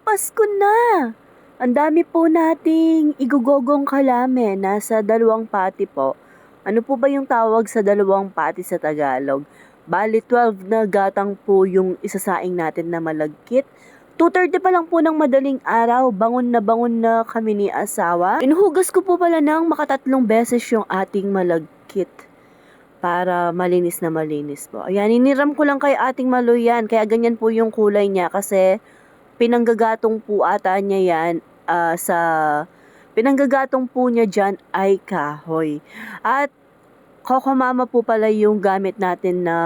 Pasko na! Ang dami po nating igugogong kalame. Nasa dalawang pati po. Ano po ba yung tawag sa dalawang pati sa Tagalog? Bali, 12 na gatang po yung isasaing natin na malagkit. 2.30 pa lang po ng madaling araw, bangon na bangon na kami ni asawa. Inuhugas ko po pala ng makatatlong beses yung ating malagkit para malinis na malinis po. Ayan, iniram ko lang kay ating maluyan, kaya ganyan po yung kulay niya kasi pinanggagatong po ata niya yan ah, sa pinanggagatong po niya dyan ay kahoy. At kokomama po pala yung gamit natin na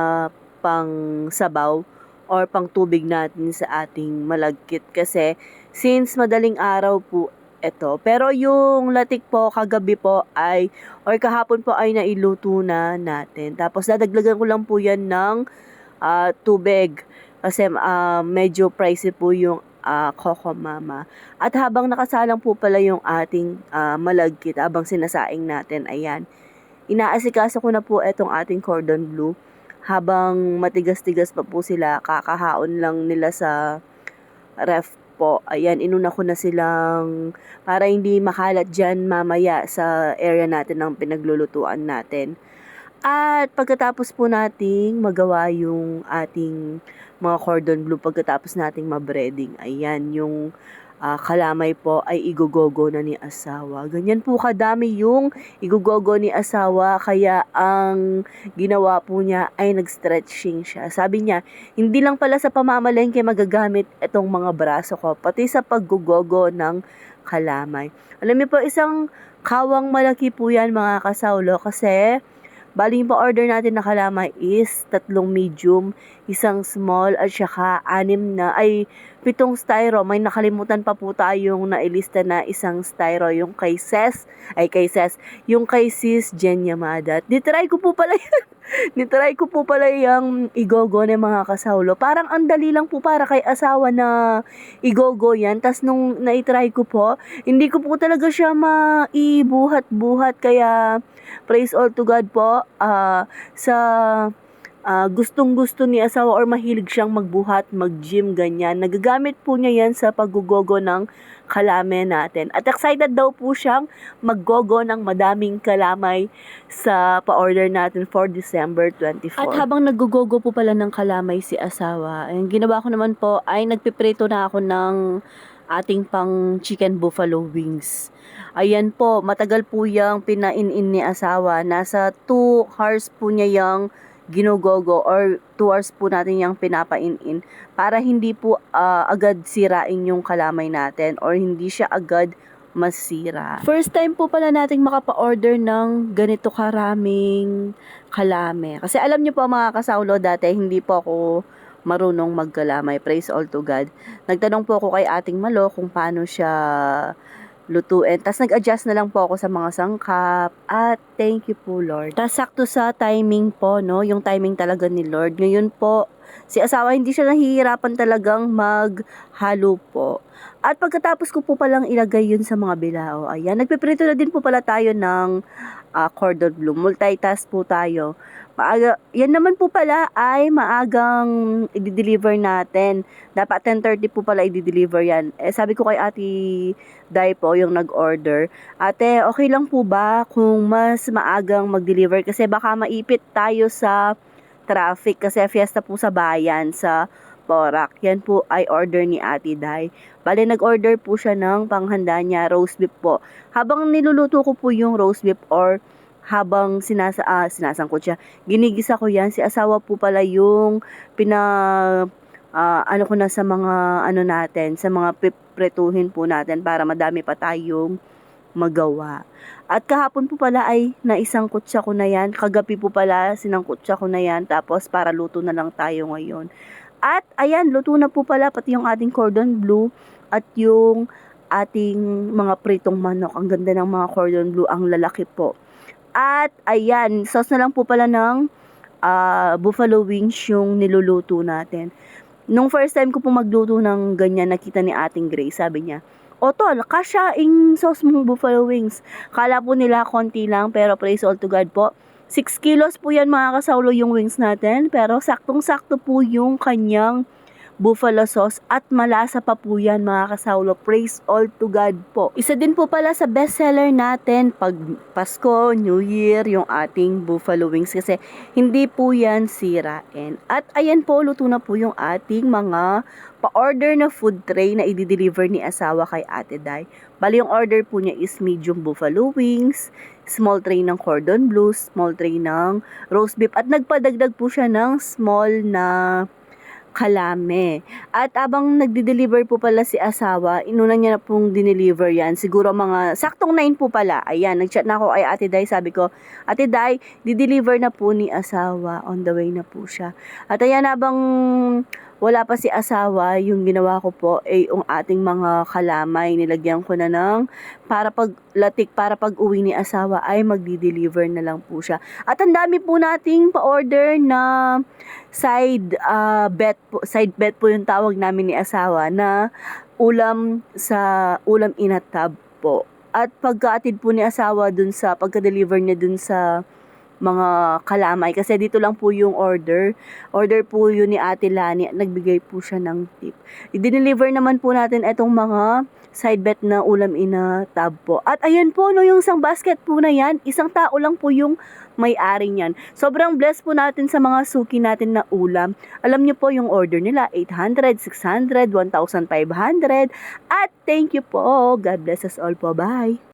pang sabaw or pang tubig natin sa ating malagkit kasi since madaling araw po ito. Pero yung latik po kagabi po ay or kahapon po ay nailuto na natin. Tapos dadaglagan ko lang po yan ng ah, tubig kasi ah, medyo pricey po yung ah, Coco Mama. At habang nakasalang po pala yung ating ah, malagkit, habang sinasaing natin, ayan, inaasikaso ko na po itong ating cordon bleu. Habang matigas-tigas pa po sila, kakahaon lang nila sa ref po. Ayan, inuna ko na silang para hindi makalat dyan mamaya sa area natin ng pinaglulutuan natin. At pagkatapos po nating magawa yung ating mga cordon bleu pagkatapos nating mabreading, ayan, yung ah, kalamay po ay igugogo na ni asawa. Ganyan po kadami yung igugogo ni asawa kaya ang ginawa po niya ay nag-stretching siya. Sabi niya, hindi lang pala sa pamamalengke magagamit itong mga braso ko, pati sa paggugogo ng kalamay. Alam niyo po, isang kawang malaki po yan mga kasaulo kasi Bali, yung pa-order natin na kalamay is tatlong medium, isang small, at saka anim na, ay pitong styro. May nakalimutan pa po tayong nailista na isang styro, yung kay Ses, ay kay Ses, yung kay Sis Jen Yamada. At Nitry ko po pala yan. Nitry ko po pala yung igogo ng mga kasaulo. Parang ang dali lang po para kay asawa na igogo yan. Tapos nung naitry ko po, hindi ko po talaga siya maibuhat-buhat. Kaya praise all to God po ah, sa ah, gustong-gusto ni asawa or mahilig siyang magbuhat, mag-gym, ganyan. Nagagamit po niya yan sa paggugogo ng kalame natin. At excited daw po siyang maggogo ng madaming kalamay sa pa-order natin for December 24. At habang naggugogo po pala ng kalamay si asawa, ang ginawa ko naman po ay nagpiprito na ako ng ating pang chicken buffalo wings. Ayan po, matagal po yung pinain-in ni asawa. Nasa 2 hours po niya yung ginugogo or 2 hours po natin yung pinapain-in para hindi po ah, agad sirain yung kalamay natin or hindi siya agad masira. First time po pala nating makapa-order ng ganito karaming kalame. Kasi alam niyo po mga kasaulo dati, hindi po ako marunong magkalamay. Praise all to God. Nagtanong po ako kay ating Malo kung paano siya lutuin. Tapos nag-adjust na lang po ako sa mga sangkap. At thank you po Lord. Tapos sakto sa timing po, no? Yung timing talaga ni Lord. Ngayon po, si asawa hindi siya nahihirapan talagang maghalo po. At pagkatapos ko po palang ilagay yun sa mga bilao, ayan, nagpiprito na din po pala tayo ng ah, cordon bleu. Multitask po tayo. Maaga, yan naman po pala ay maagang i-deliver natin. Dapat 10.30 po pala i-deliver yan. Eh, sabi ko kay Ate Dai po, yung nag-order, Ate, okay lang po ba kung mas maagang mag-deliver? Kasi baka maipit tayo sa traffic kasi fiesta po sa bayan, sa Porac. Yan po ay order ni Ate Dai. Bale, nag-order po siya ng panghanda niya, roast beef po. Habang niluluto ko po yung roast beef or habang sinasa ah, sinasangkot siya, ginigisa ko yan. Si asawa po pala yung pina ah, ano ko na sa mga ano natin, sa mga pipretuhin po natin para madami pa tayong magawa. At kahapon po pala ay naisangkot siya ko na yan. Kagabi po pala sinangkot siya ko na yan. Tapos para luto na lang tayo ngayon. At ayan, luto na po pala pati yung ating cordon bleu at yung ating mga pritong manok. Ang ganda ng mga cordon bleu, ang lalaki po. At ayan, sauce na lang po pala ng ah, buffalo wings yung niluluto natin. Nung first time ko po magluto ng ganyan, nakita ni ating Grace, sabi niya, o tol, kasya yung sauce mong buffalo wings. Kala po nila konti lang, pero praise all to God po. 6 kilos po yan mga kasaulo yung wings natin, pero saktong-sakto po yung kanyang buffalo sauce at malasa pa po yan mga kasawlo. Praise all to God po. Isa din po pala sa bestseller natin pag Pasko, New Year, yung ating buffalo wings kasi hindi po yan sirain. At ayan po, luto na po yung ating mga pa-order na food tray na i-deliver ni asawa kay Ate Day. Bali yung order po niya is medium buffalo wings, small tray ng cordon bleu, small tray ng roast beef at nagpadagdag po siya ng small na kalame. At abang nagdi-deliver po pala si asawa, inuna niya na pong dineliver yan. Siguro mga, saktong 9 po pala. Ayan, nagchat na ako kay Ate Day. Sabi ko, Ate Day, di-deliver na po ni asawa. On the way na po siya. At ayan, abang wala pa si asawa, yung ginawa ko po ay yung ating mga kalamay. Nilagyan ko na ng para pag latik, para pag uwi ni asawa ay magdi-deliver na lang po siya. At ang dami po nating pa-order na side uh, bet po, side bet po yung tawag namin ni asawa na ulam sa ulam inatab po. At pagkaatid po ni asawa dun sa pagka-deliver niya dun sa mga kalamay kasi dito lang po yung order. Order po yun ni Ate Lani at nagbigay po siya ng tip. I-deliver naman po natin itong mga side bet na ulam ina tab po. At ayan po, no, yung isang basket po na yan, isang tao lang po yung may-ari niyan. Sobrang blessed po natin sa mga suki natin na ulam. Alam niyo po yung order nila, 800, 600, 1,500. At thank you po. God bless us all po. Bye.